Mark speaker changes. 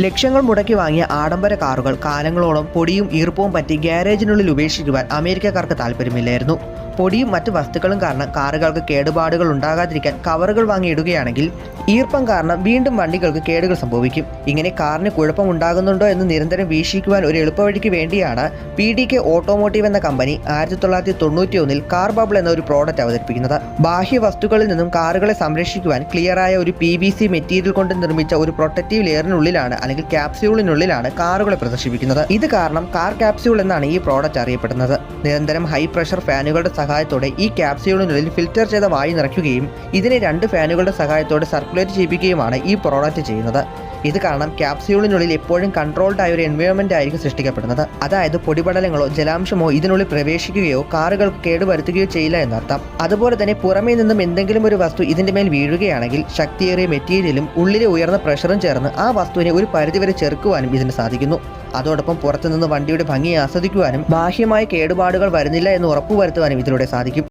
Speaker 1: ലക്ഷങ്ങൾ മുടക്കി വാങ്ങിയ ആഡംബര കാറുകൾ കാലങ്ങളോളം പൊടിയും ഈർപ്പവും പറ്റി ഗ്യാരേജിനുള്ളിൽ ഉപേക്ഷിക്കുവാൻ അമേരിക്കക്കാർക്ക് താല്പര്യമില്ലായിരുന്നു പൊടിയും മറ്റ് വസ്തുക്കളും കാരണം കാറുകൾക്ക് കേടുപാടുകൾ ഉണ്ടാകാതിരിക്കാൻ കവറുകൾ വാങ്ങിയിടുകയാണെങ്കിൽ ഈർപ്പം കാരണം വീണ്ടും വണ്ടികൾക്ക് കേടുകൾ സംഭവിക്കും. ഇങ്ങനെ കാറിന് കുഴപ്പമുണ്ടാകുന്നുണ്ടോ എന്ന് നിരന്തരം വീക്ഷിക്കുവാൻ ഒരു എളുപ്പവഴിക്ക് വേണ്ടിയാണ് പി ഡി കെ ഓട്ടോമോട്ടീവ് എന്ന കമ്പനി ആയിരത്തി തൊള്ളായിരത്തി തൊണ്ണൂറ്റി ഒന്നിൽ കാർ ബബിൾ എന്ന ഒരു പ്രോഡക്റ്റ് അവതരിപ്പിക്കുന്നത്. ബാഹ്യ വസ്തുക്കളിൽ നിന്നും കാറുകളെ സംരക്ഷിക്കുവാൻ ക്ലിയറായ ഒരു പി വി സി മെറ്റീരിയൽ കൊണ്ട് നിർമ്മിച്ച ഒരു പ്രൊട്ടക്റ്റീവ് ലെയറിനുള്ളിലാണ് അല്ലെങ്കിൽ ക്യാപ്സ്യൂളിനുള്ളിലാണ് കാറുകളെ പ്രദർശിപ്പിക്കുന്നത്. ഇത് കാരണം കാർ ക്യാപ്സ്യൂൾ എന്നാണ് ഈ പ്രോഡക്റ്റ് അറിയപ്പെടുന്നത്. നിരന്തരം ഹൈ പ്രഷർ ഫാനുകളുടെ സഹായത്തോടെ ഈ ക്യാപ്സ്യൂളിനുള്ളിൽ ഫിൽറ്റർ ചെയ്ത വായു നിറയ്ക്കുകയും ഇതിനെ രണ്ട് ഫാനുകളുടെ സഹായത്തോടെ സർക്കുലേറ്റ് ചെയ്യിപ്പിക്കുകയുമാണ് ഈ പ്രോഡക്റ്റ് ചെയ്യുന്നത്. ഇത് കാരണം ക്യാപ്സ്യൂളിനുള്ളിൽ എപ്പോഴും കൺട്രോൾഡ് ആയ ഒരു എൻവയോൺമെന്റ് ആയിരിക്കും സൃഷ്ടിക്കപ്പെടുന്നത്. അതായത് പൊടിപടലങ്ങളോ ജലാംശമോ ഇതിനുള്ളിൽ പ്രവേശിക്കുകയോ കാറുകൾ കേടുവരുത്തുകയോ ചെയ്യില്ല എന്നർത്ഥം. അതുപോലെ തന്നെ പുറമേ നിന്നും എന്തെങ്കിലും ഒരു വസ്തു ഇതിന്റെ മേൽ വീഴുകയാണെങ്കിൽ ശക്തിയേറിയ മെറ്റീരിയലും ഉള്ളിലെ ഉയർന്ന പ്രഷറും ചേർന്ന് ആ വസ്തുവിനെ ഒരു പരിധിവരെ ചെറുക്കുവാനും ഇതിന് സാധിക്കുന്നു. അതോടൊപ്പം പുറത്തുനിന്ന് വണ്ടിയുടെ ഭംഗി ആസ്വദിക്കുവാനും ബാഹ്യമായ കേടുപാടുകൾ വരുന്നില്ല എന്ന് ഉറപ്പുവരുത്തുവാനും ഇതിലൂടെ സാധിക്കും.